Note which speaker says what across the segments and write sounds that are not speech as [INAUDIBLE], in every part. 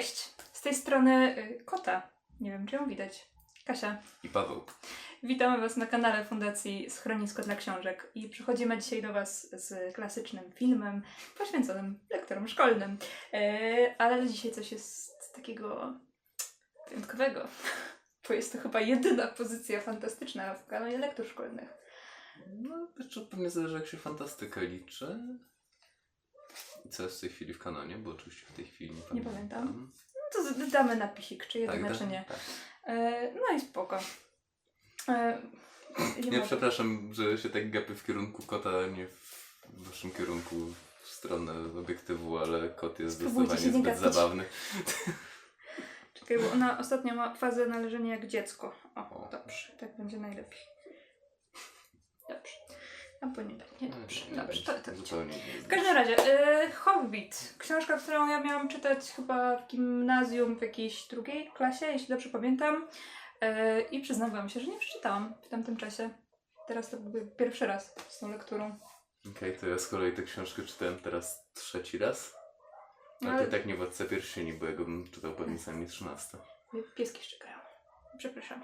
Speaker 1: Cześć! Z tej strony y, kota. Nie wiem, czy ją widać. Kasia.
Speaker 2: I Paweł.
Speaker 1: Witamy Was na kanale Fundacji Schronisko dla Książek i przychodzimy dzisiaj do Was z klasycznym filmem poświęconym lektorom szkolnym. E, ale dzisiaj coś jest takiego wyjątkowego, [LAUGHS] bo jest to chyba jedyna pozycja fantastyczna w kanale lektur szkolnych.
Speaker 2: No, jeszcze pewnie zależy jak się fantastyka liczy. Co jest w tej chwili w kanonie, bo oczywiście w tej chwili nie pamiętam.
Speaker 1: pamiętam. No to damy napisik, czy jedyne,
Speaker 2: tak,
Speaker 1: czy nie.
Speaker 2: Tak.
Speaker 1: E, no i spoko. E, [LAUGHS]
Speaker 2: Nie,
Speaker 1: mogę-
Speaker 2: przepraszam, że się tak gapię w kierunku kota, a nie w waszym kierunku w stronę obiektywu, ale kot jest zdecydowanie
Speaker 1: nie
Speaker 2: zbyt zabawny. [LAUGHS]
Speaker 1: Czekaj, bo ona ostatnio ma fazę należenia jak dziecko. O,
Speaker 2: O.
Speaker 1: dobrze, tak będzie najlepiej. Dobrze. A bo nie, nie dobrze,
Speaker 2: Nie,
Speaker 1: dobrze, to, to
Speaker 2: zupełnie nie
Speaker 1: W każdym razie, y, Hobbit. Książka, którą ja miałam czytać chyba w gimnazjum w jakiejś drugiej klasie, jeśli dobrze pamiętam. Y, I przyznam wam się, że nie przeczytałam w tamtym czasie. Teraz to był pierwszy raz z tą lekturą.
Speaker 2: Okej, to ja z kolei tę książkę czytałem teraz trzeci raz. Ale
Speaker 1: Ale-
Speaker 2: to i tak nie Władca Pierścieni, bo ja go bym czytał pewnie sami 13.
Speaker 1: Pieski szczekają. Przepraszam.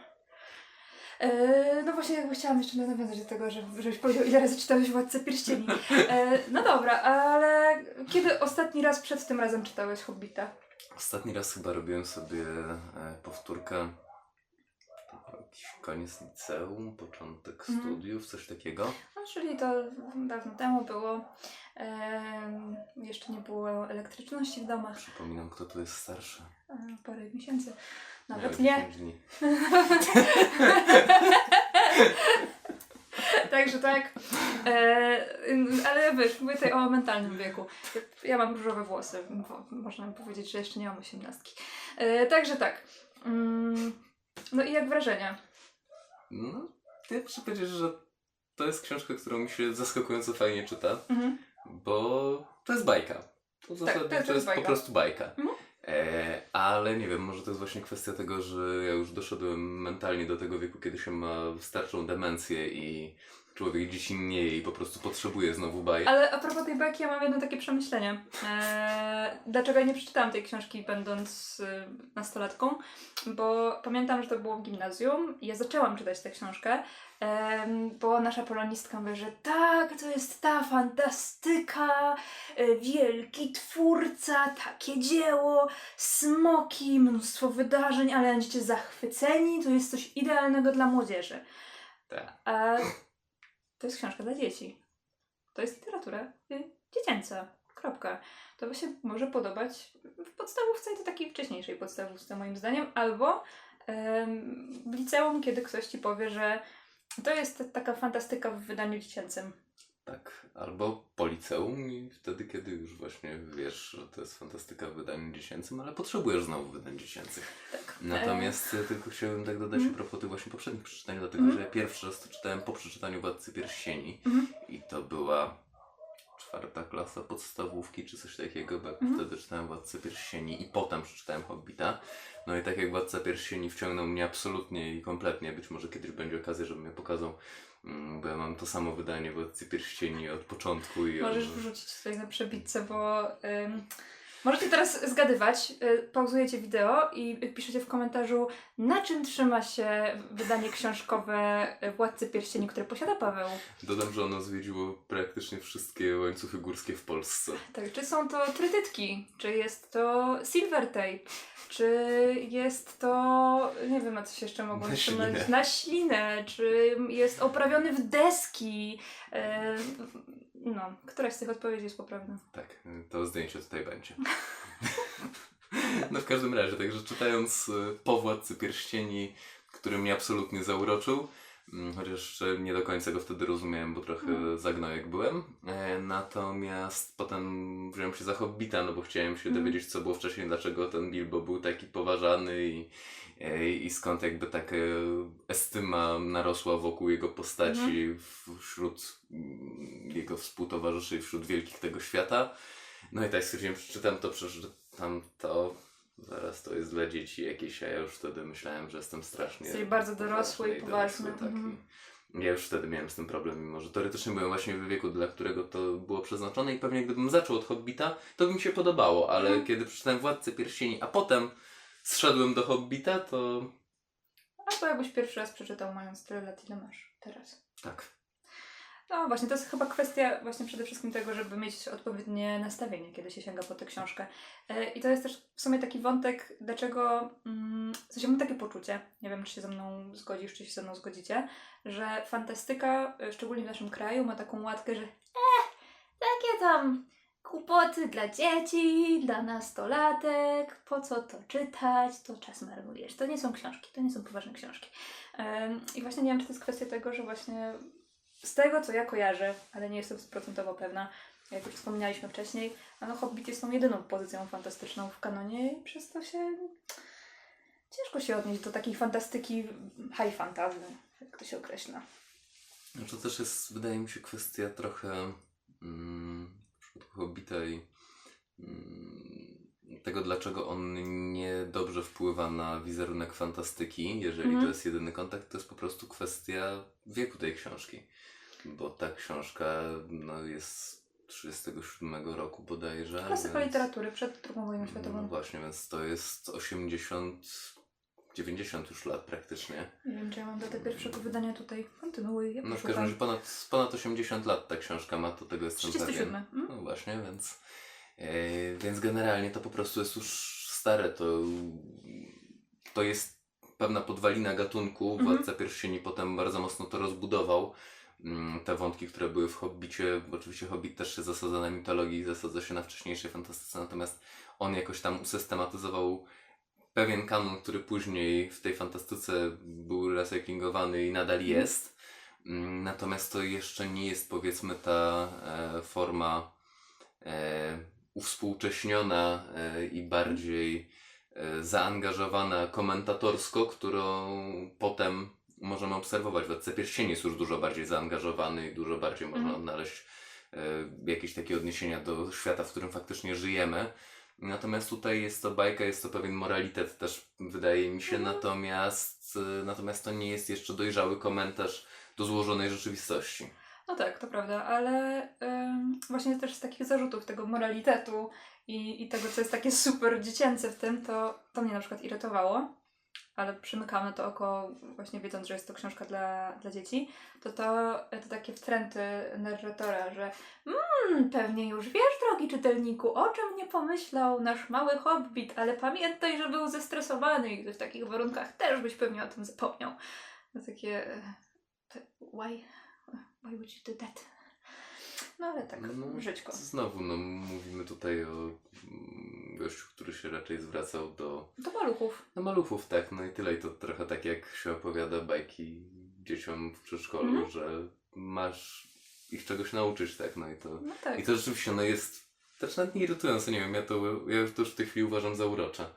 Speaker 1: E, no właśnie, jakby chciałam jeszcze nawiązać do tego, że, żebyś powiedział, ile razy czytałeś Władcę Pierścieni. [LAUGHS] E, no dobra, ale kiedy ostatni raz przed tym razem czytałeś Hobbita?
Speaker 2: Ostatni raz chyba robiłem sobie e, powtórkę. Jakiś koniec liceum, początek
Speaker 1: Mhm.
Speaker 2: studiów, coś takiego.
Speaker 1: No, czyli to dawno temu było. Jeszcze nie było elektryczności w domach.
Speaker 2: Przypominam, kto tu jest starszy.
Speaker 1: E, parę miesięcy. Nawet nie.
Speaker 2: 10 dni. [LAUGHS]
Speaker 1: Także tak. E, ale wiesz, mówię tutaj o mentalnym wieku. Ja mam różowe włosy. bo Można powiedzieć, że jeszcze nie mam osiemnastki. E, także tak. Mm, no i jak wrażenia?
Speaker 2: No, ja muszę powiedzieć, że to jest książka, którą mi się zaskakująco fajnie czyta,
Speaker 1: Mhm.
Speaker 2: bo to jest bajka. To w
Speaker 1: Tak,
Speaker 2: zasadzie
Speaker 1: to jest
Speaker 2: to jest
Speaker 1: bajka.
Speaker 2: po prostu bajka.
Speaker 1: Mhm.
Speaker 2: E, ale nie wiem, może to jest właśnie kwestia tego, że ja już doszedłem mentalnie do tego wieku, kiedy się ma starczą demencję i człowiek dziecinnieje i po prostu potrzebuje znowu bajek.
Speaker 1: Ale a propos tej bajki, ja mam jedno takie przemyślenie. E, dlaczego ja nie przeczytałam tej książki, będąc y, nastolatką? Bo pamiętam, że to było w gimnazjum i ja zaczęłam czytać tę książkę, bo nasza polonistka mówi, że tak, to jest ta fantastyka, e, wielki twórca, takie dzieło, smoki, mnóstwo wydarzeń, ale będziecie zachwyceni, to jest coś idealnego dla młodzieży.
Speaker 2: Tak.
Speaker 1: A to jest książka dla dzieci. To jest literatura y, dziecięca. Kropka. To się może podobać w podstawówce i to takiej wcześniejszej podstawówce moim zdaniem, albo w liceum, kiedy ktoś ci powie, że to jest taka fantastyka w wydaniu dziecięcym.
Speaker 2: Tak, albo po liceum i wtedy, kiedy już właśnie wiesz, że to jest fantastyka w wydaniu dziecięcym, ale potrzebujesz znowu wydań dziecięcych.
Speaker 1: Tak.
Speaker 2: Natomiast e, tylko chciałbym tak dodać
Speaker 1: Mhm.
Speaker 2: a propos tych właśnie poprzednich przeczytań, dlatego
Speaker 1: Mhm.
Speaker 2: że ja pierwszy raz to czytałem po przeczytaniu Władcy Pierścieni
Speaker 1: Mhm.
Speaker 2: i to była czwarta klasa podstawówki czy coś takiego, bo
Speaker 1: Mhm.
Speaker 2: wtedy czytałem Władcę Pierścieni i potem przeczytałem Hobbita. No i tak jak Władca Pierścieni wciągnął mnie absolutnie i kompletnie, być może kiedyś będzie okazja, żebym mnie pokazał, mm, bo ja mam to samo wydanie Władcy Pierścieni od początku i
Speaker 1: Możesz
Speaker 2: od...
Speaker 1: wrzucić tutaj na przebitce, bo ym, możecie teraz zgadywać. Y, pauzujecie wideo i piszecie w komentarzu, na czym trzyma się wydanie książkowe Władcy Pierścieni, które posiada Paweł.
Speaker 2: Dodam, że ono zwiedziło praktycznie wszystkie łańcuchy górskie w Polsce.
Speaker 1: Tak, czy są to trytytki, czy jest to silver tape, czy jest to, nie wiem, na co się jeszcze mogło
Speaker 2: Na ślinę.
Speaker 1: na ślinę, czy jest oprawiony w deski. No, któraś z tych odpowiedzi jest poprawna.
Speaker 2: Tak, to zdjęcie tutaj będzie. [LAUGHS] No w każdym razie, także czytając e, po Władcy Pierścieni, który mnie absolutnie zauroczył, chociaż jeszcze nie do końca go wtedy rozumiałem, bo trochę
Speaker 1: Mhm.
Speaker 2: zagnojek byłem. E, Natomiast potem wziąłem się za Hobbita, no bo chciałem się
Speaker 1: Mhm.
Speaker 2: dowiedzieć, co było wcześniej, dlaczego ten Bilbo był taki poważany i, e, i skąd jakby taka estyma narosła wokół jego postaci wśród mm, jego współtowarzyszy wśród wielkich tego świata. No i tak stwierdziłem, przeczytam to, przeczytam to, zaraz to jest dla dzieci jakieś, a ja już wtedy myślałem, że jestem strasznie
Speaker 1: Jesteś bardzo dorosły i poważny,
Speaker 2: dorosły, tak.
Speaker 1: mhm.
Speaker 2: Ja już wtedy miałem z tym problem, mimo że teoretycznie byłem właśnie w wieku, dla którego to było przeznaczone i pewnie gdybym zaczął od Hobbita, to by mi się podobało, ale
Speaker 1: Mhm.
Speaker 2: kiedy przeczytałem Władcę Pierścieni, a potem zszedłem do Hobbita, to
Speaker 1: Albo jakbyś pierwszy raz przeczytał mając tyle lat, ile masz teraz.
Speaker 2: tak.
Speaker 1: No właśnie, to jest chyba kwestia właśnie przede wszystkim tego, żeby mieć odpowiednie nastawienie, kiedy się sięga po tę książkę. E, I to jest też w sumie taki wątek, dlaczego, mm, w sensie mam takie poczucie, nie wiem czy się ze mną zgodzisz, czy się ze mną zgodzicie, że fantastyka, e, szczególnie w naszym kraju, ma taką łatkę, że eh, takie tam kłopoty dla dzieci, dla nastolatek, po co to czytać, to czas marnujesz. To nie są książki, to nie są poważne książki. Em, I właśnie nie wiem, czy to jest kwestia tego, że właśnie z tego, co ja kojarzę, ale nie jestem stuprocentowo pewna, jak już wspomnieliśmy wcześniej, no Hobbit jest tą jedyną pozycją fantastyczną w kanonie i przez to się ciężko się odnieść do takiej fantastyki high fantasy, jak to się określa.
Speaker 2: No to też jest, wydaje mi się, kwestia trochę mm, w przypadku Hobbita i mm, tego, dlaczego on nie dobrze wpływa na wizerunek fantastyki, jeżeli
Speaker 1: Mhm.
Speaker 2: to jest jedyny kontakt, to jest po prostu kwestia wieku tej książki. Bo ta książka no, jest 37 roku bodajże.
Speaker 1: Klasyka
Speaker 2: więc-
Speaker 1: literatury przed II wojną
Speaker 2: No
Speaker 1: światową.
Speaker 2: właśnie, więc to jest 80, 90 już lat praktycznie.
Speaker 1: Nie wiem, czy ja mam datę pierwszego wydania tutaj. Kontynuuj, ja
Speaker 2: No w każdym razie ponad, ponad 80 lat ta książka ma, to tego jestem
Speaker 1: 37.
Speaker 2: pewien.
Speaker 1: Mm?
Speaker 2: No właśnie, więc, więc generalnie to po prostu jest już stare. To, to jest pewna podwalina gatunku.
Speaker 1: Mhm.
Speaker 2: Władca Pierścieni potem bardzo mocno to rozbudował. Mm, Te wątki, które były w Hobbicie, bo oczywiście Hobbit też się zasadza na mitologii, zasadza się na wcześniejszej fantastyce, natomiast on jakoś tam usystematyzował pewien kanon, który później w tej fantastyce był recyklingowany i nadal jest. Mm, Natomiast to jeszcze nie jest powiedzmy ta e, forma e, uwspółcześniona e, i bardziej e, zaangażowana komentatorsko, którą potem możemy obserwować. Władca Pierścieni jest już dużo bardziej zaangażowany i dużo bardziej można
Speaker 1: Mhm.
Speaker 2: odnaleźć e, jakieś takie odniesienia do świata, w którym faktycznie żyjemy. Natomiast tutaj jest to bajka, jest to pewien moralitet też, wydaje mi się,
Speaker 1: Mhm.
Speaker 2: natomiast, natomiast to nie jest jeszcze dojrzały komentarz do złożonej rzeczywistości.
Speaker 1: No tak, to prawda, ale ym, właśnie też z takich zarzutów tego moralitetu i, i tego, co jest takie super dziecięce w tym, to, to mnie na przykład irytowało, ale przymykam na to oko właśnie wiedząc, że jest to książka dla, dla dzieci, to, to to takie wtręty narratora, że mmm, pewnie już wiesz, drogi czytelniku, o czym nie pomyślał nasz mały hobbit, ale pamiętaj, że był zestresowany i w takich warunkach też byś pewnie o tym zapomniał. No takie... e, Why? Why would you do that? No ale tak,
Speaker 2: No,
Speaker 1: żyćko.
Speaker 2: Znowu, no, mówimy tutaj o mm, gościu, który się raczej zwracał do
Speaker 1: Do maluchów.
Speaker 2: no, maluchów, tak, no i tyle. I to trochę tak jak się opowiada bajki dzieciom w przedszkolu,
Speaker 1: Mhm.
Speaker 2: że masz ich czegoś nauczyć, tak, no i to...
Speaker 1: No tak.
Speaker 2: I to rzeczywiście, no jest też nawet nie irytujące, nie wiem, ja to, ja już to już w tej chwili uważam za urocze.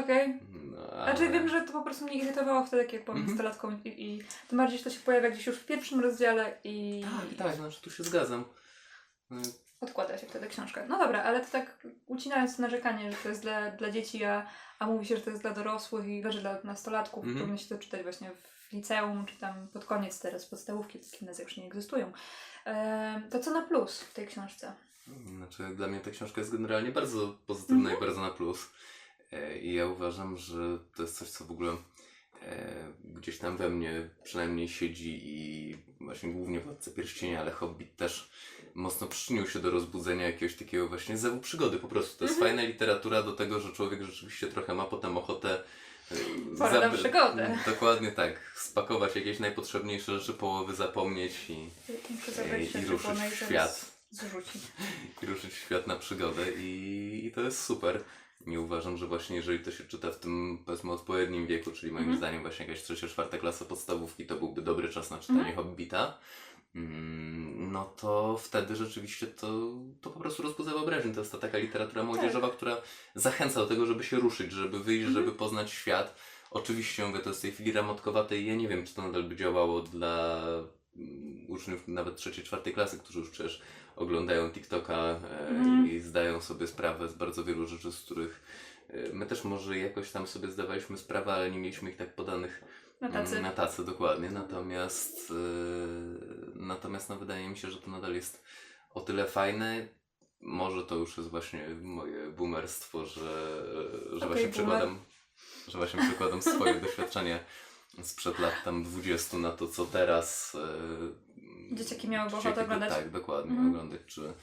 Speaker 1: Okej.
Speaker 2: No,
Speaker 1: Znaczy wiem, że to po prostu mnie irytowało wtedy, jak byłam
Speaker 2: Mhm.
Speaker 1: nastolatką i, i tym bardziej, że to się pojawia gdzieś już w pierwszym rozdziale i
Speaker 2: Tak, tak, znaczy tu się zgadzam. No,
Speaker 1: odkłada się wtedy książkę. No dobra, ale to tak ucinając narzekanie, że to jest dla, dla dzieci, a, a mówi się, że to jest dla dorosłych i że dla nastolatków,
Speaker 2: Mhm.
Speaker 1: powinno się to czytać właśnie w liceum, czy tam pod koniec teraz podstawówki, te gimnazja już nie egzystują. To co na plus w tej książce?
Speaker 2: Znaczy, dla mnie ta książka jest generalnie bardzo pozytywna
Speaker 1: Mhm.
Speaker 2: i bardzo na plus. E, I ja uważam, że to jest coś, co w ogóle e, gdzieś tam we mnie przynajmniej siedzi i właśnie głównie Władca Pierścienia, ale Hobbit też mocno przyczynił się do rozbudzenia jakiegoś takiego właśnie zewu przygody po prostu. To jest
Speaker 1: Mhm.
Speaker 2: fajna literatura do tego, że człowiek rzeczywiście trochę ma potem ochotę e,
Speaker 1: Pora na
Speaker 2: zaby-
Speaker 1: przygodę.
Speaker 2: Dokładnie tak. Spakować jakieś najpotrzebniejsze rzeczy, połowy zapomnieć i, i, i
Speaker 1: rzeczy,
Speaker 2: ruszyć w świat
Speaker 1: Zrzucić. [LAUGHS]
Speaker 2: i ruszyć w świat na przygodę i, i to jest super. Nie uważam, że właśnie jeżeli to się czyta w tym powiedzmy odpowiednim wieku, czyli moim
Speaker 1: Mhm.
Speaker 2: zdaniem właśnie jakaś trzecia, czwarta klasa podstawówki, to byłby dobry czas na czytanie
Speaker 1: Mhm.
Speaker 2: Hobbita. Mm, No to wtedy rzeczywiście to, to po prostu rozbudza wyobraźnię. To jest ta taka literatura młodzieżowa, która zachęca do tego, żeby się ruszyć, żeby wyjść,
Speaker 1: Mhm.
Speaker 2: żeby poznać świat. Oczywiście mówię, to jest w tej chwili ramotkowate i ja nie wiem, czy to nadal by działało dla mm, uczniów nawet trzeciej, czwartej klasy, którzy już przecież oglądają TikToka e,
Speaker 1: Mhm.
Speaker 2: i zdają sobie sprawę z bardzo wielu rzeczy, z których e, my też może jakoś tam sobie zdawaliśmy sprawę, ale nie mieliśmy ich tak podanych
Speaker 1: Na tacy.
Speaker 2: Mm, Na tacy, dokładnie. Natomiast, yy, natomiast no, wydaje mi się, że to nadal jest o tyle fajne. Może to już jest właśnie moje boomerstwo, że, że
Speaker 1: Okej,
Speaker 2: właśnie
Speaker 1: boomer.
Speaker 2: przykładam, że właśnie przykładam swoje doświadczenie sprzed lat tam 20 na to, co teraz.
Speaker 1: Dzieciaki miałyby
Speaker 2: czy
Speaker 1: ochotę oglądać.
Speaker 2: Tak, dokładnie,
Speaker 1: Mhm.
Speaker 2: oglądać czy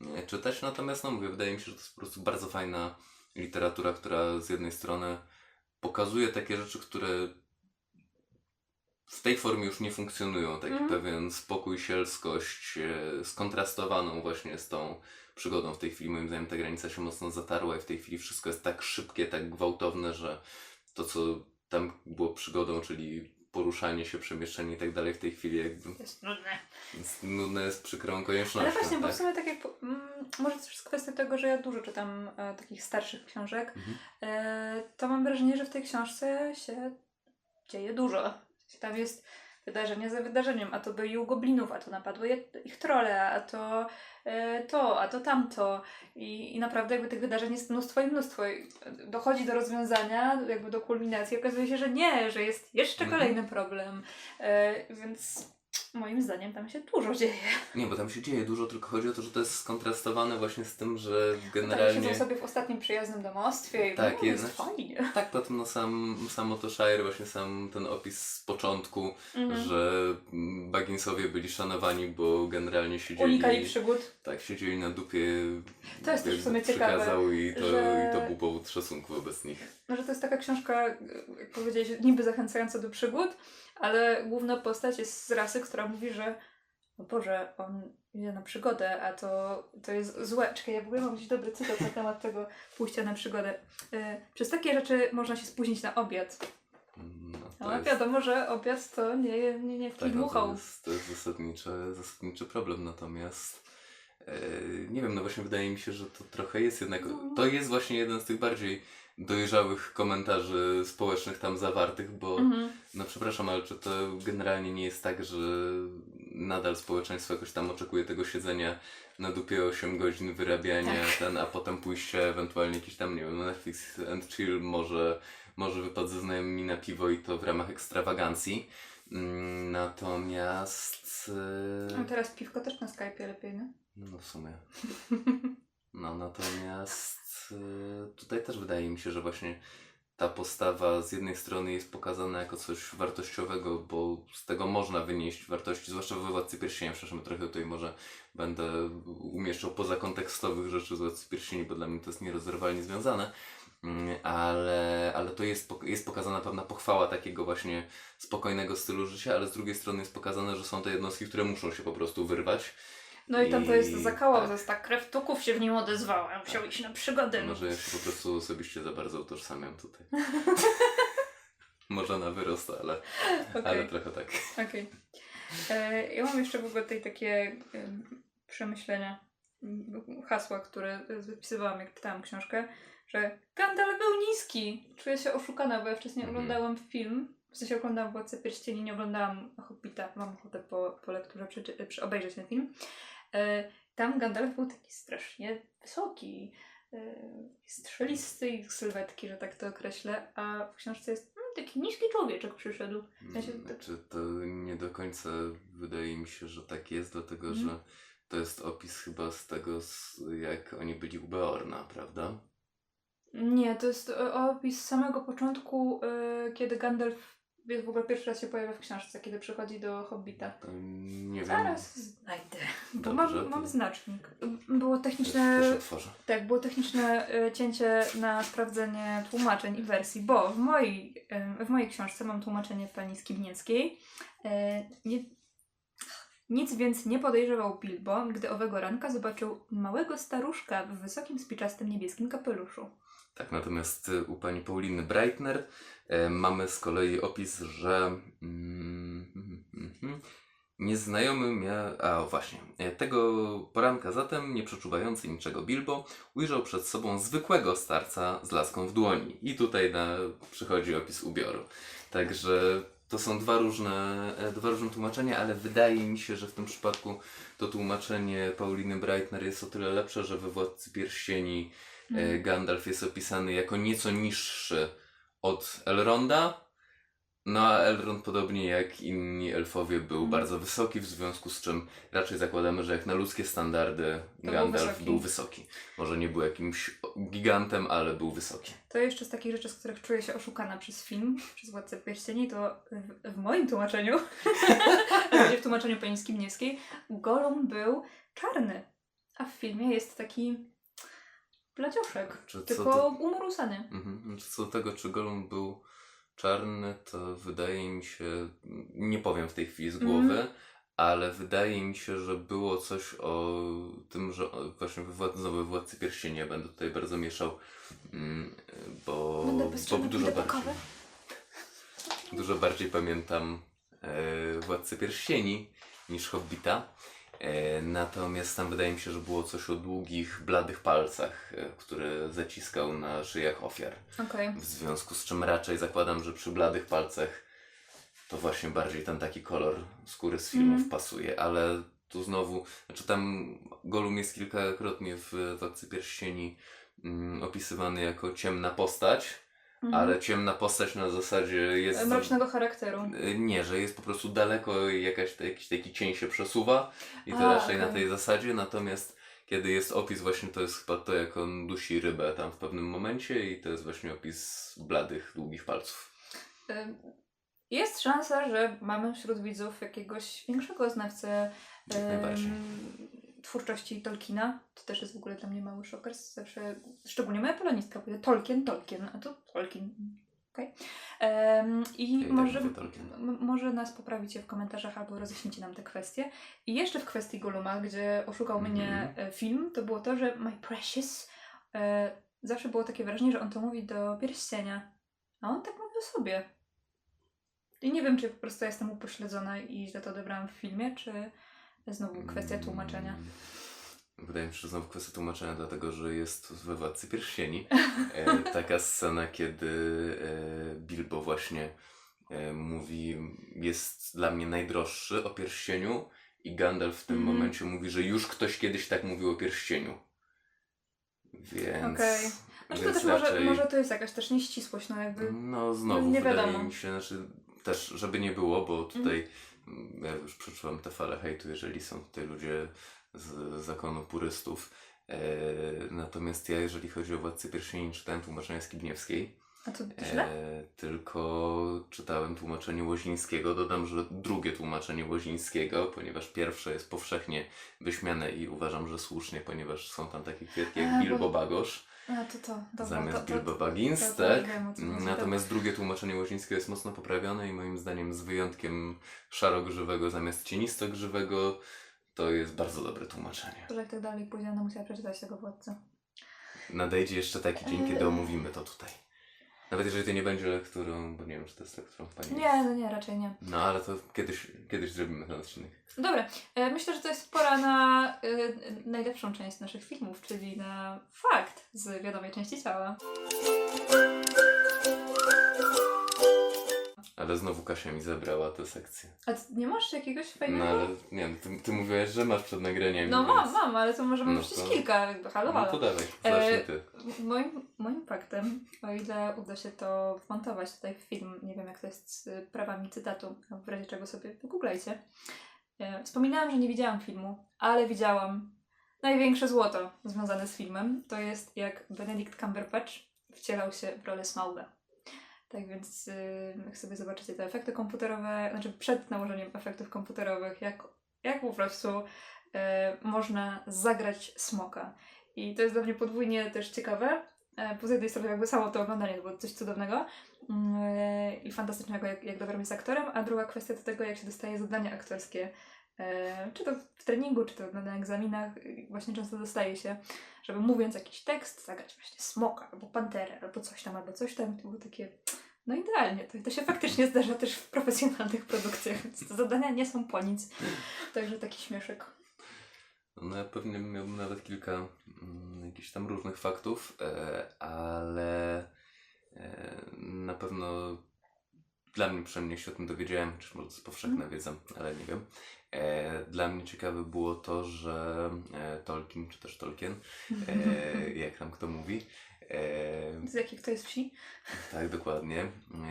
Speaker 2: nie, czytać. Natomiast no mówię, wydaje mi się, że to jest po prostu bardzo fajna literatura, która z jednej strony pokazuje takie rzeczy, które w tej formie już nie funkcjonują. Taki
Speaker 1: Mhm.
Speaker 2: pewien spokój, sielskość, e, skontrastowaną właśnie z tą przygodą. W tej chwili moim zdaniem ta granica się mocno zatarła i w tej chwili wszystko jest tak szybkie, tak gwałtowne, że to co tam było przygodą, czyli poruszanie się, przemieszczenie i tak dalej w tej chwili jakby
Speaker 1: Jest nudne.
Speaker 2: jest nudne jest przykrą koniecznością.
Speaker 1: Ale właśnie, bo
Speaker 2: tak?
Speaker 1: w sumie tak jak. po- Mm, może to jest kwestia tego, że ja dużo czytam e, takich starszych książek.
Speaker 2: Mhm.
Speaker 1: E, to mam wrażenie, że w tej książce się dzieje dużo. Tam jest wydarzenie za wydarzeniem, a to byli u goblinów, a to napadły ich trole, a to e, to, a to tamto. I, I naprawdę jakby tych wydarzeń jest mnóstwo i mnóstwo. I dochodzi do rozwiązania, jakby do kulminacji. Okazuje się, że nie, że jest jeszcze
Speaker 2: Mhm.
Speaker 1: kolejny problem. E, więc moim zdaniem tam się dużo dzieje.
Speaker 2: Nie, bo tam się dzieje dużo, tylko chodzi o to, że to jest skontrastowane właśnie z tym, że
Speaker 1: Generalnie...
Speaker 2: generalnie...
Speaker 1: siedzą sobie w ostatnim przyjaznym domostwie i
Speaker 2: Tak,
Speaker 1: tak, jest fajnie.
Speaker 2: Tak, potem no sam, samo to Shire, właśnie sam ten opis z początku,
Speaker 1: Mhm.
Speaker 2: że Bagginsowie byli szanowani, bo generalnie siedzieli...
Speaker 1: Unikali przygód.
Speaker 2: Tak, siedzieli na dupie.
Speaker 1: To jest też w sumie ciekawe,
Speaker 2: i to,
Speaker 1: że-
Speaker 2: i to był powód szacunku wobec nich.
Speaker 1: No, że to jest taka książka, jak powiedziałeś, niby zachęcająca do przygód, ale główna postać jest z rasy, która mówi, że o Boże, on idzie na przygodę, a to, to jest złe. Czekaj, ja w ogóle mam jakiś dobry cytat na temat tego pójścia na przygodę. Y, przez takie rzeczy można się spóźnić na obiad.
Speaker 2: No, to
Speaker 1: Ale
Speaker 2: jest-
Speaker 1: wiadomo, że obiad to nie, nie, nie w
Speaker 2: Tak, no to jest, to jest zasadniczy, zasadniczy problem, natomiast e, nie wiem, no właśnie wydaje mi się, że to trochę jest jednak,
Speaker 1: No.
Speaker 2: to jest właśnie jeden z tych bardziej dojrzałych komentarzy społecznych tam zawartych, bo
Speaker 1: Mhm.
Speaker 2: no przepraszam, ale czy to generalnie nie jest tak, że nadal społeczeństwo jakoś tam oczekuje tego siedzenia na dupie 8 godzin, wyrabiania
Speaker 1: Tak.
Speaker 2: ten, a potem pójścia ewentualnie jakiś tam, nie wiem, no Netflix and chill, może, może wypad ze znajomymi na piwo i to w ramach ekstrawagancji. Mm, Natomiast...
Speaker 1: A
Speaker 2: e,
Speaker 1: teraz piwko też na Skype'ie lepiej, nie?
Speaker 2: No w sumie. [LAUGHS] No natomiast e, tutaj też wydaje mi się, że właśnie ta postawa z jednej strony jest pokazana jako coś wartościowego, bo z tego można wynieść wartości, zwłaszcza we Władcy Pierścieni. Przepraszam, trochę tutaj może będę umieszczał poza kontekstowych rzeczy z Władcy Pierścieni, bo dla mnie to jest nierozerwalnie związane. Mm, Ale, ale to jest, jest pokazana pewna pochwała takiego właśnie spokojnego stylu życia, ale z drugiej strony jest pokazane, że są to jednostki, które muszą się po prostu wyrwać.
Speaker 1: No i tam to jest zakałał,
Speaker 2: tak.
Speaker 1: to jest tak, krew tuków się w nim odezwała, musiał iść na przygodę.
Speaker 2: Może ja się po prostu osobiście za bardzo utożsamiam tutaj. [LAUGHS] Może na wyrost, ale,
Speaker 1: Okej,
Speaker 2: ale trochę tak.
Speaker 1: okej. E, Ja mam jeszcze w ogóle tutaj takie em, przemyślenia, hasła, które wypisywałam jak czytałam książkę, że Gandalf był niski. Czuję się oszukana, bo ja wcześniej
Speaker 2: Mhm.
Speaker 1: oglądałam film, w sensie oglądałam Władcę Pierścieni, nie oglądałam Hobbita, mam ochotę po, po lekturze przy, obejrzeć ten film. E, Tam Gandalf był taki strasznie wysoki, e, strzelisty i sylwetki, że tak to określę, a w książce jest mm, taki niski człowieczek przyszedł. sensie to-
Speaker 2: Znaczy, to nie do końca wydaje mi się, że tak jest, dlatego
Speaker 1: Mhm.
Speaker 2: że to jest opis chyba z tego, z, jak oni byli u Beorna, prawda?
Speaker 1: Nie, to jest e, opis samego początku, kiedy Gandalf jest w ogóle pierwszy raz się pojawia w książce, kiedy przychodzi do Hobbita.
Speaker 2: To nie wiem.
Speaker 1: Zaraz znajdę, bo
Speaker 2: Dobrze,
Speaker 1: mam,
Speaker 2: to-
Speaker 1: mam znacznik. Było techniczne,
Speaker 2: też otworzę.
Speaker 1: tak, było techniczne e, cięcie na sprawdzenie tłumaczeń i wersji, bo w mojej, e, w mojej książce mam tłumaczenie pani Skibnieckiej. E, Nie, nic więc nie podejrzewał Bilbo, gdy owego ranka zobaczył małego staruszka w wysokim, spiczastym niebieskim kapeluszu.
Speaker 2: Tak, natomiast y, u pani Pauliny Breitner e, mamy z kolei opis, że mm, mm, nieznajomy miał... A, właśnie. E, Tego poranka zatem, nie przeczuwający niczego Bilbo, ujrzał przed sobą zwykłego starca z laską w dłoni. I tutaj na, przychodzi opis ubioru. Także to są dwa różne, e, dwa różne tłumaczenia, ale wydaje mi się, że w tym przypadku to tłumaczenie Pauliny Breitner jest o tyle lepsze, że we Władcy Pierścieni E, Gandalf jest opisany jako nieco niższy od Elronda, no a Elrond podobnie jak inni elfowie był
Speaker 1: Mhm.
Speaker 2: bardzo wysoki, w związku z czym raczej zakładamy, że jak na ludzkie standardy
Speaker 1: był
Speaker 2: Gandalf
Speaker 1: wysoki.
Speaker 2: był wysoki. Może nie był jakimś gigantem, ale był wysoki.
Speaker 1: To jeszcze z takich rzeczy, z których czuję się oszukana przez film, przez Władcę Pierścieni, to w, w moim tłumaczeniu, [LAUGHS] w tłumaczeniu pani Skibniewskiej, Gollum był czarny, a w filmie jest taki bladzioszek,
Speaker 2: Czy
Speaker 1: tylko
Speaker 2: do,
Speaker 1: umorusany.
Speaker 2: mhm. co do tego, czy Gollum był czarny, to wydaje mi się, nie powiem w tej chwili z głowy,
Speaker 1: Mhm.
Speaker 2: ale wydaje mi się, że było coś o tym, że właśnie Władcy, znowu Władcy Pierścieni, ja będę tutaj bardzo mieszał, mm, bo, bo dużo bardziej, dużo bardziej pamiętam e, Władcę Pierścieni niż Hobbita. E, natomiast tam wydaje mi się, że było coś o długich, bladych palcach, e, które zaciskał na szyjach ofiar.
Speaker 1: Okej.
Speaker 2: W związku z czym raczej zakładam, że przy bladych palcach to właśnie bardziej ten taki kolor skóry z filmów
Speaker 1: Mhm.
Speaker 2: pasuje, ale tu znowu, znaczy tam Gollum jest kilkakrotnie w Władcy Pierścieni mm, opisywany jako ciemna postać,
Speaker 1: Mhm.
Speaker 2: ale ciemna postać na zasadzie jest...
Speaker 1: Mrocznego charakteru.
Speaker 2: Y, Nie, że jest po prostu daleko i jakaś, jakiś taki cień się przesuwa i to
Speaker 1: A,
Speaker 2: raczej na
Speaker 1: okej.
Speaker 2: tej zasadzie, natomiast kiedy jest opis właśnie to jest chyba to jak on dusi rybę tam w pewnym momencie i to jest właśnie opis bladych, długich palców.
Speaker 1: Jest szansa, że mamy wśród widzów jakiegoś większego znawcę
Speaker 2: Jak najbardziej.
Speaker 1: Twórczości Tolkiena. To też jest w ogóle dla mnie mały szoker. Zawsze, szczególnie moja polonistka powie Tolkien, Tolkien, a to Tolkien. Okej. Em, I
Speaker 2: Ja tak
Speaker 1: może, może nas poprawicie w komentarzach albo rozjaśnicie nam te kwestie. I jeszcze w kwestii Goluma, gdzie oszukał
Speaker 2: Mhm.
Speaker 1: mnie e, film, to było to, że My Precious e, zawsze było takie wrażenie, że on to mówi do pierścienia. A on tak mówił sobie. I nie wiem, czy po prostu jestem upośledzona i źle to odebrałam w filmie, czy znowu kwestia tłumaczenia.
Speaker 2: Mm, Wydaje mi się, że znowu kwestia tłumaczenia, dlatego że jest we Władcy Pierścieni [LAUGHS] e, taka scena, kiedy e, Bilbo właśnie e, mówi jest dla mnie najdroższy o pierścieniu i Gandalf w tym
Speaker 1: Mhm.
Speaker 2: momencie mówi, że już ktoś kiedyś tak mówił o pierścieniu. Więc...
Speaker 1: Okej. Znaczy to też może,
Speaker 2: raczej-
Speaker 1: może to jest jakaś też nieścisłość, no jakby...
Speaker 2: no znowu
Speaker 1: nie
Speaker 2: wydaje
Speaker 1: wiadomo.
Speaker 2: mi się, znaczy też, żeby nie było, bo tutaj mm, ja już przeczułam te fale hejtu, jeżeli są tutaj ludzie z zakonu purystów. E, natomiast ja, jeżeli chodzi o Władcy Pierścieni, czytałem tłumaczenia Skibniewskiej,
Speaker 1: A to źle?
Speaker 2: e, tylko czytałem tłumaczenie Łozińskiego. Dodam, że drugie tłumaczenie Łozińskiego, ponieważ pierwsze jest powszechnie wyśmiane i uważam, że słusznie, ponieważ są tam takie kwiatki
Speaker 1: A,
Speaker 2: jak
Speaker 1: bo-
Speaker 2: Bilbo Bagosz
Speaker 1: A to to, dobra.
Speaker 2: zamiast
Speaker 1: to, to,
Speaker 2: Bilbo Baggins,
Speaker 1: to,
Speaker 2: tak?
Speaker 1: wiem,
Speaker 2: Natomiast drugie tłumaczenie łozińskie jest mocno poprawione i moim zdaniem z wyjątkiem szarogrzywego zamiast cienistogrzywego to jest bardzo dobre tłumaczenie.
Speaker 1: Jak tak dalej pójdzie, będę musiała przeczytać tego władcę.
Speaker 2: Nadejdzie jeszcze taki dzień, kiedy
Speaker 1: Eee.
Speaker 2: omówimy to tutaj. Nawet jeżeli to nie będzie lekturą, bo nie wiem, czy to jest lekturą pani.
Speaker 1: Nie, no nie, raczej nie.
Speaker 2: No ale to kiedyś, kiedyś zrobimy ten odcinek.
Speaker 1: Dobra, e, myślę, że to jest pora na e, najlepszą część naszych filmów, czyli na fakt z wiadomej części ciała.
Speaker 2: Ale znowu Kasia mi zabrała tę sekcję.
Speaker 1: A ty nie masz jakiegoś fajnego?
Speaker 2: No ale nie wiem, ty, ty mówiłaś, że masz przed nagraniem.
Speaker 1: No
Speaker 2: więc...
Speaker 1: mam, mam, ale to możemy
Speaker 2: No to-
Speaker 1: kilka. jakby Halo,
Speaker 2: No
Speaker 1: halo.
Speaker 2: to dawaj,
Speaker 1: E,
Speaker 2: zacznij ty.
Speaker 1: Moim, moim faktem, o ile uda się to wmontować tutaj w film, nie wiem jak to jest z prawami cytatu, a w razie czego sobie wygooglajcie. E, Wspominałam, że nie widziałam filmu, ale widziałam największe złoto związane z filmem. To jest jak Benedict Cumberbatch wcielał się w rolę Smauga. Tak więc y, jak sobie zobaczycie te efekty komputerowe, znaczy przed nałożeniem efektów komputerowych, jak, jak po prostu e, można zagrać smoka. I to jest dla mnie podwójnie też ciekawe. E, Po z jednej strony jakby samo to oglądanie to było coś cudownego e, i fantastycznego, jak, jak dobrym jest aktorem, a druga kwestia to tego, jak się dostaje zadania aktorskie. Czy to w treningu, czy to na egzaminach, y, właśnie często dostaje się, żeby mówiąc jakiś tekst, zagrać właśnie smoka, albo panterę, albo coś tam, albo coś tam. To było takie, no idealnie. To, to się faktycznie zdarza też w profesjonalnych produkcjach, więc te zadania nie są po nic. Także taki śmieszek.
Speaker 2: No ja pewnie miałbym nawet kilka mm, jakichś tam różnych faktów, e, ale e, na pewno dla mnie przynajmniej się o tym dowiedziałem, chociaż może to jest powszechna wiedza, ale nie wiem. E, dla mnie ciekawe było to, że e, Tolkien, czy też Tolkien, e, [LAUGHS] jak tam kto mówi,
Speaker 1: Z jakiej kto jest wsi?
Speaker 2: tak dokładnie,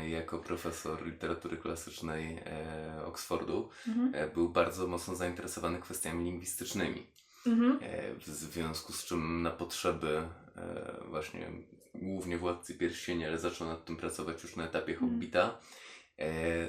Speaker 2: jako profesor literatury klasycznej e, Oxfordu,
Speaker 1: Mhm.
Speaker 2: e, był bardzo mocno zainteresowany kwestiami lingwistycznymi.
Speaker 1: Mhm.
Speaker 2: E, w związku z czym na potrzeby właśnie głównie Władcy Pierścieni, ale zaczął nad tym pracować już na etapie
Speaker 1: Mhm.
Speaker 2: Hobbita, e,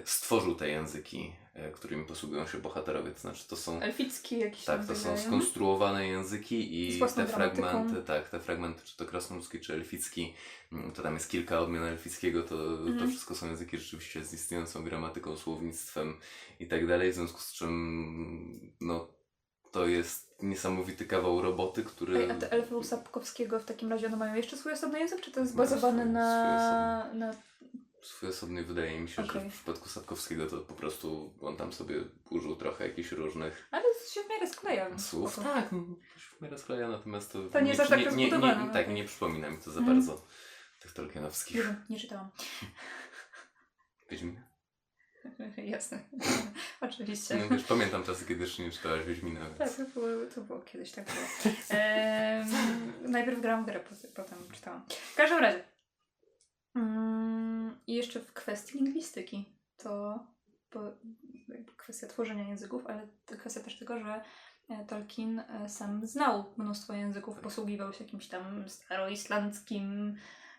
Speaker 2: stworzył te języki, e, którymi posługują się bohaterowie. To znaczy to są,
Speaker 1: Elficki jakiś
Speaker 2: tak, to są skonstruowane języki i te fragmenty, tak, te fragmenty, czy to krasnoludzki, czy elficki, mm, to tam jest kilka odmian elfickiego, to, to
Speaker 1: Mhm.
Speaker 2: wszystko są języki rzeczywiście z istniejącą gramatyką, słownictwem i tak dalej, w związku z czym no, to jest niesamowity kawał roboty, który...
Speaker 1: Ej, a te elfy u Sapkowskiego w takim razie one mają jeszcze swój osobny język, czy to jest bazowane na, na...
Speaker 2: swój osobny wydaje mi się, że
Speaker 1: Okej.
Speaker 2: w przypadku Sapkowskiego to po prostu on tam sobie użył trochę jakichś różnych
Speaker 1: Ale się w miarę skleja.
Speaker 2: słów.
Speaker 1: Spoko.
Speaker 2: Tak, no, to się w miarę skleja, natomiast to,
Speaker 1: To nie aż tak
Speaker 2: nie, nie,
Speaker 1: rozbudowane,
Speaker 2: nie,
Speaker 1: no.
Speaker 2: Tak, nie przypomina mi to za
Speaker 1: Mhm.
Speaker 2: bardzo tych Tolkienowskich.
Speaker 1: Nie nie czytałam. [LAUGHS]
Speaker 2: Wiedźmina. [LAUGHS]
Speaker 1: Jasne. [LAUGHS] Oczywiście.
Speaker 2: No, wiesz, pamiętam czasy, kiedy jeszcze nie czytałaś Wiedźmina, więc...
Speaker 1: Tak, to było, to było kiedyś tak było. Em, najpierw grałam grę, potem, potem czytałam. W każdym razie. Mm, I jeszcze w kwestii lingwistyki. To kwestia tworzenia języków, ale kwestia też tego, że e, Tolkien e, sam znał mnóstwo języków, posługiwał się jakimś tam staroislandzkim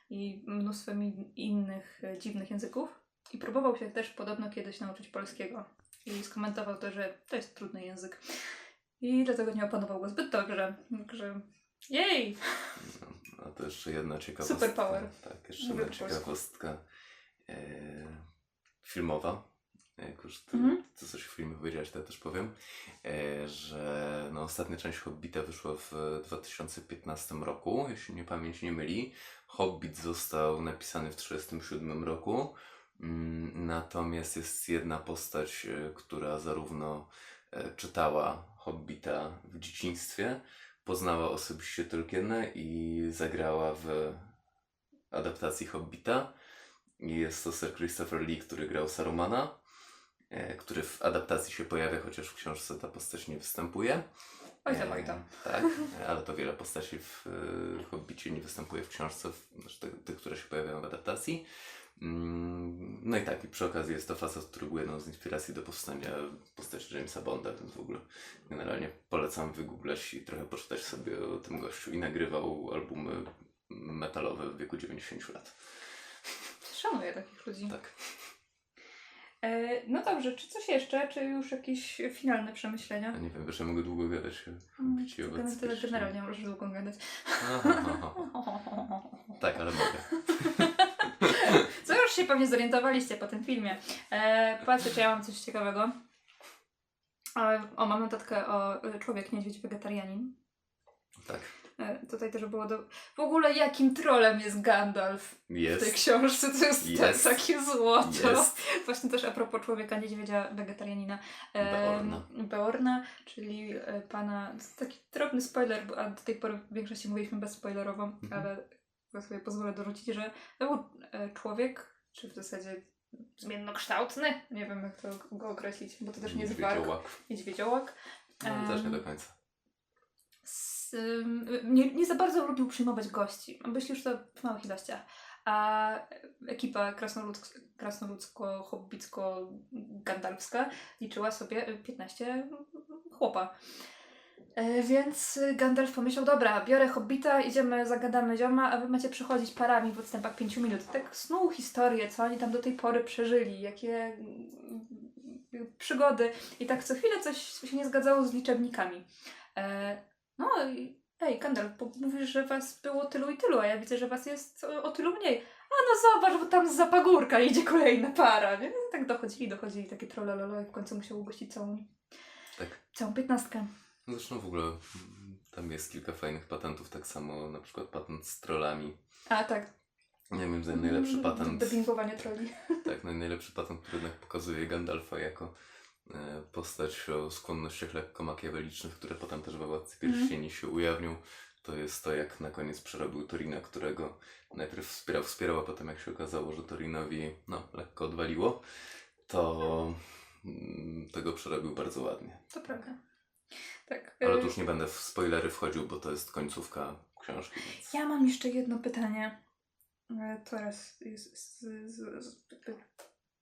Speaker 1: i mnóstwem in- innych e, dziwnych języków. I próbował się też podobno kiedyś nauczyć polskiego. I skomentował to, że to jest trudny język. I dlatego nie opanował go zbyt dobrze. Także jej!
Speaker 2: No, a to jeszcze jedna ciekawostka.
Speaker 1: Superpower.
Speaker 2: Tak, jeszcze jedna
Speaker 1: po polsku.
Speaker 2: E, filmowa. Jak już ty,
Speaker 1: Mhm.
Speaker 2: ty coś o filmie powiedziałaś, to ja też powiem, e, że no, ostatnia część Hobbita wyszła w 2015 roku, jeśli mnie pamięć nie myli. Hobbit został napisany w 1937 roku. Mm, Natomiast jest jedna postać, e, która zarówno e, czytała Hobbita w dzieciństwie, poznała osobiście Tolkiena i zagrała w adaptacji Hobbita. Jest to Sir Christopher Lee, który grał Sarumana, e, który w adaptacji się pojawia, chociaż w książce ta postać nie występuje.
Speaker 1: Oj tam,
Speaker 2: E,
Speaker 1: oj tam.
Speaker 2: Tak, ale to wiele postaci w e, Hobbicie nie występuje w książce, w, znaczy te, te, które się pojawiają w adaptacji. Mm, No i tak, i przy okazji jest to facet, który był jedną z inspiracji do powstania postaci Jamesa Bonda, więc w ogóle generalnie polecam wygooglać i trochę poczytać sobie o tym gościu. I nagrywał albumy metalowe w wieku 90 lat.
Speaker 1: Szanuję takich ludzi.
Speaker 2: Tak.
Speaker 1: E, no dobrze, czy coś jeszcze? Czy już jakieś finalne przemyślenia?
Speaker 2: nie wiem, ja mogę długo gadać o
Speaker 1: Mm, tyle Generalnie możesz długo gadać.
Speaker 2: Aha, aha. [LAUGHS] Tak, ale mogę. [LAUGHS]
Speaker 1: Co już się pewnie zorientowaliście po tym filmie. E, patrzcie, czy ja mam coś ciekawego. E, o, mam notatkę o e, człowiek, niedźwiedź, wegetarianin.
Speaker 2: Tak.
Speaker 1: E, tutaj też było do... W ogóle jakim trolem jest Gandalf w tej
Speaker 2: Jest.
Speaker 1: książce? To jest,
Speaker 2: Jest.
Speaker 1: Tak, takie złoto.
Speaker 2: Jest.
Speaker 1: Właśnie też a propos człowieka, niedźwiedzia, wegetarianina.
Speaker 2: Beorna.
Speaker 1: Beorna, czyli e, pana... Jest taki drobny spoiler, a do tej pory w większości mówiliśmy bezspoilerowo,
Speaker 2: Mhm.
Speaker 1: ale sobie pozwolę dorzucić, że to był e, człowiek, czy w zasadzie zmiennokształtny, nie wiem jak to go określić, bo to też nie jest warg,
Speaker 2: Niedźwiedziołak. No, też nie do końca.
Speaker 1: Nie, nie za bardzo lubił przyjmować gości, myśli już to w małych ilościach. A ekipa krasnoludz- krasnoludzko-hobbicko-gandalfska liczyła sobie y, 15 chłopa. E, Więc Gandalf pomyślał, dobra, biorę hobbita, idziemy, zagadamy zioma, a wy macie przychodzić parami w odstępach 5 minut. Tak snuł historię, co oni tam do tej pory przeżyli, jakie mm, przygody. I tak co chwilę coś się nie zgadzało z liczebnikami. No i ej, Gandalf, bo mówisz, że was było tylu i tylu, a ja widzę, że was jest o, o tylu mniej. A no zobacz, bo tam z pagórka idzie kolejna para, nie? Tak dochodzili, dochodzili, takie trollololo i w końcu musiał ugościć całą,
Speaker 2: Tak.
Speaker 1: całą piętnastkę.
Speaker 2: Zresztą w ogóle tam jest kilka fajnych patentów, tak samo na przykład patent z trollami.
Speaker 1: A tak.
Speaker 2: Nie wiem, że najlepszy
Speaker 1: Mm,
Speaker 2: patent,
Speaker 1: Dubbingowanie trolli.
Speaker 2: tak, naj- najlepszy patent, który jednak pokazuje Gandalfa jako postać o skłonnościach lekko makiawelicznych, które potem też we Władcy. Pierścieni się ujawnią. to jest to, jak na koniec przerobił Torina, którego najpierw wspierał, wspierał, a potem jak się okazało, że Torinowi no, lekko odwaliło, to mm, tego przerobił bardzo ładnie.
Speaker 1: To prawda. Tak.
Speaker 2: Ale
Speaker 1: y,
Speaker 2: tu już nie będę w spoilery wchodził, bo to jest końcówka książki, więc...
Speaker 1: Ja mam jeszcze jedno pytanie. E, Teraz jest, z, z, z,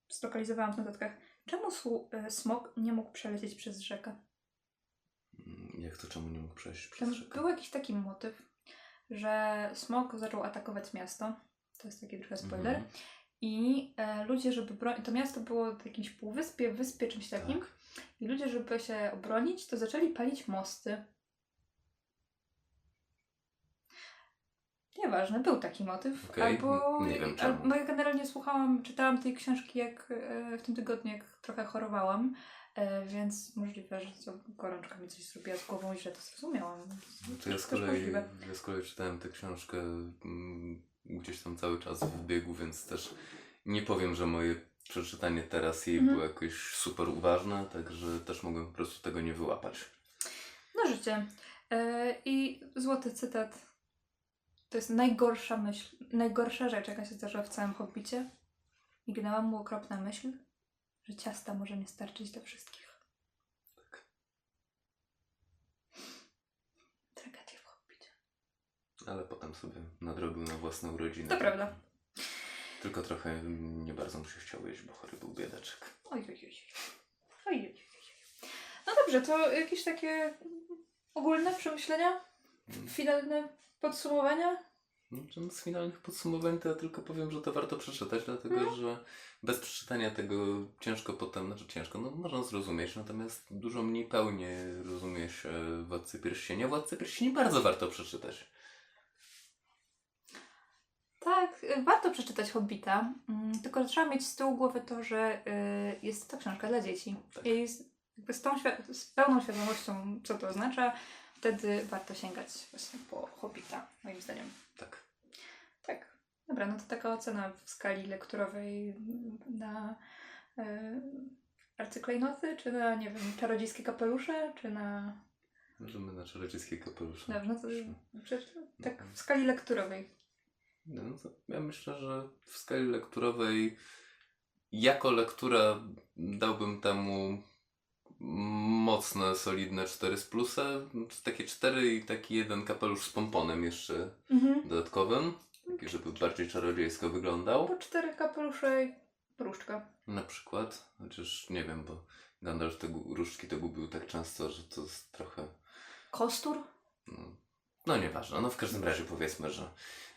Speaker 1: zlokalizowałam w notatkach. Czemu su, e, smok nie mógł przelecieć przez rzekę?
Speaker 2: Mm, Jak to czemu nie mógł przejść przez
Speaker 1: Tam
Speaker 2: rzekę?
Speaker 1: był jakiś taki motyw, że smok zaczął atakować miasto. To jest taki trochę spoiler.
Speaker 2: Mhm.
Speaker 1: I e, ludzie, żeby bronić. To miasto było w jakimś półwyspie, wyspie, czymś takim.
Speaker 2: Tak.
Speaker 1: I ludzie, żeby się obronić, to zaczęli palić mosty. Nieważne, był taki motyw.
Speaker 2: Okej,
Speaker 1: Albo,
Speaker 2: nie wiem czemu.
Speaker 1: Albo ja generalnie słuchałam, czytałam tej książki jak e, w tym tygodniu, jak trochę chorowałam. E, więc możliwe, że gorączka mi coś zrobiła z głową i źle to zrozumiałam.
Speaker 2: To ja z kolei, ja z kolei czytałem tę książkę mm, gdzieś tam cały czas w biegu, więc też nie powiem, że moje przeczytanie teraz jej
Speaker 1: Mhm.
Speaker 2: było jakoś super uważne, także też mogłem po prostu tego nie wyłapać.
Speaker 1: No życie. E, I złoty cytat. To jest najgorsza myśl, najgorsza rzecz, jaka się zdarzyła w całym Hobbicie. Mignęła mu okropna myśl, że ciasta może nie starczyć dla wszystkich.
Speaker 2: Tak.
Speaker 1: Tragedia w Hobbicie.
Speaker 2: Ale potem sobie nadrobił na własne urodziny.
Speaker 1: To prawda.
Speaker 2: Tylko trochę nie bardzo mu się chciało jeść, bo chory był biedaczek.
Speaker 1: Oj, oj, oj. oj, oj, oj. No dobrze, to jakieś takie ogólne przemyślenia? Finalne podsumowania?
Speaker 2: No, z finalnych podsumowań to ja tylko powiem, że to warto przeczytać, dlatego
Speaker 1: Mhm.
Speaker 2: że bez przeczytania tego ciężko potem, znaczy ciężko, no można zrozumieć, natomiast dużo mniej pełnie rozumie się Władcy Pierścienia. Władcy Pierścieni bardzo warto przeczytać.
Speaker 1: Tak, warto przeczytać Hobbita, mm, tylko trzeba mieć z tyłu głowy to, że y, jest to książka dla dzieci.
Speaker 2: Tak.
Speaker 1: I z, z, tą z pełną świadomością, co to oznacza, wtedy warto sięgać właśnie po Hobbita, moim zdaniem.
Speaker 2: Tak.
Speaker 1: Tak. Dobra, no to taka ocena w skali lekturowej na y, arcyklejnoty, czy na, nie wiem, czarodziejskie kapelusze, czy na...
Speaker 2: Możemy na czarodziejskie kapelusze.
Speaker 1: Dobrze, no to przecież tak w skali lekturowej.
Speaker 2: No, to ja myślę, że w skali lekturowej jako lektura dałbym temu mocne, solidne 4 z plusem. Takie 4 i taki jeden kapelusz z pomponem jeszcze
Speaker 1: Mhm.
Speaker 2: dodatkowym, taki, żeby bardziej czarodziejsko wyglądał.
Speaker 1: Po cztery kapelusze i różdżka.
Speaker 2: Na przykład, chociaż nie wiem, bo Gandalf te różdżki to gubił tak często, że to jest trochę,
Speaker 1: Kostur?
Speaker 2: no, no nieważne. No w każdym razie powiedzmy, że,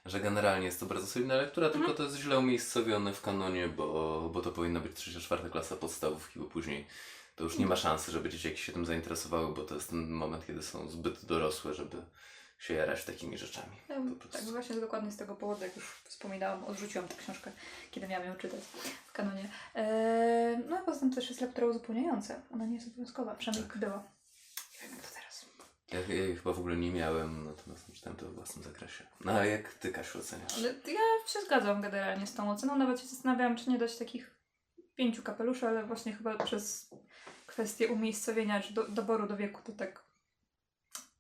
Speaker 2: że generalnie jest to bardzo solidna lektura, tylko to jest źle umiejscowione w kanonie, bo, bo to powinna być trzecia, czwarta klasa podstawówki, bo później to już nie ma szansy, żeby dzieciaki się tym zainteresowały, bo to jest ten moment, kiedy są zbyt dorosłe, żeby się jarać takimi rzeczami.
Speaker 1: Ja, tak, właśnie dokładnie z tego powodu, jak już wspominałam, odrzuciłam tę książkę, kiedy miałam ją czytać w kanonie. Eee, no a poza tym też jest lektura uzupełniająca. Ona nie jest obowiązkowa, przynajmniej
Speaker 2: Tak.
Speaker 1: była. Nie wiem jak to teraz.
Speaker 2: Ja, ja jej chyba w ogóle nie miałem, natomiast czytałem to we własnym zakresie. No a jak ty, Kasiu, oceniasz?
Speaker 1: Ale ja się zgadzam generalnie z tą oceną. Nawet się zastanawiałam, czy nie dać takich pięciu kapeluszy, ale właśnie chyba przez kwestię umiejscowienia, czy do, doboru do wieku, to tak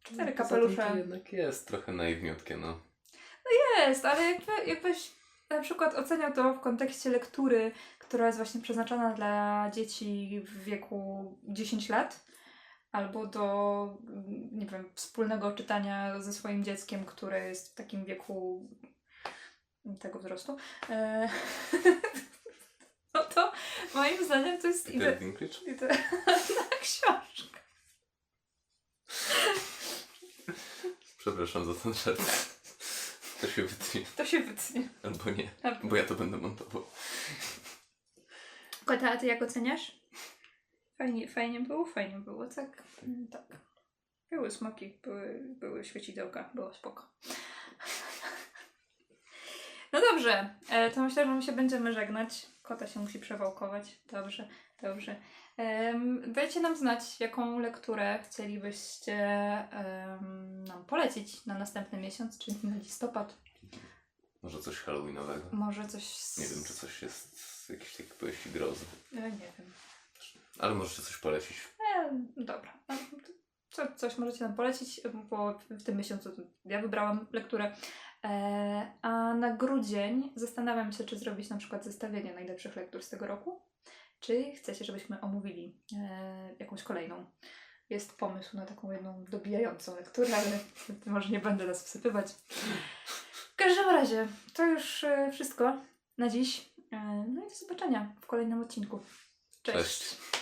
Speaker 1: cztery
Speaker 2: Poza
Speaker 1: kapelusze.
Speaker 2: To jednak jest trochę naiwniutkie, no.
Speaker 1: Jest, ale jakby, jakbyś na przykład oceniał to w kontekście lektury, która jest właśnie przeznaczona dla dzieci w wieku 10 lat, albo do, nie wiem, wspólnego czytania ze swoim dzieckiem, które jest w takim wieku tego wzrostu, e, [LAUGHS] no to moim zdaniem to jest
Speaker 2: Peter
Speaker 1: ide-
Speaker 2: Dinklage?
Speaker 1: idealna [LAUGHS] książka.
Speaker 2: Przepraszam za ten żart. To się wytnie.
Speaker 1: To się wytnie.
Speaker 2: Albo nie, bo ja to będę montował.
Speaker 1: Kota, a ty jak oceniasz? Fajnie, fajnie było, fajnie było, tak? Mm, Tak. Były smoki, były, były świecidełka, było spoko. [LAUGHS] No dobrze, e, to myślę, że my się będziemy żegnać. Kota się musi przewałkować. Dobrze, dobrze. Em, Dajcie nam znać, jaką lekturę chcielibyście em, nam polecić na następny miesiąc, czyli na listopad.
Speaker 2: Może coś halloweenowego.
Speaker 1: Może coś z...
Speaker 2: Nie wiem, czy coś jest z jakiejś takiej powieści grozy.
Speaker 1: E, nie wiem.
Speaker 2: Ale możecie coś polecić.
Speaker 1: E, dobra. To co, coś możecie nam polecić, bo w tym miesiącu ja wybrałam lekturę. E, a na grudzień zastanawiam się, czy zrobić na przykład zestawienie najlepszych lektur z tego roku, czy chcecie, żebyśmy omówili e, jakąś kolejną. Jest pomysł na taką jedną dobijającą lekturę, ale [LAUGHS] może nie będę nas wsypywać. W każdym razie, to już e, wszystko na dziś. No i do zobaczenia w kolejnym odcinku. Cześć.
Speaker 2: Cześć.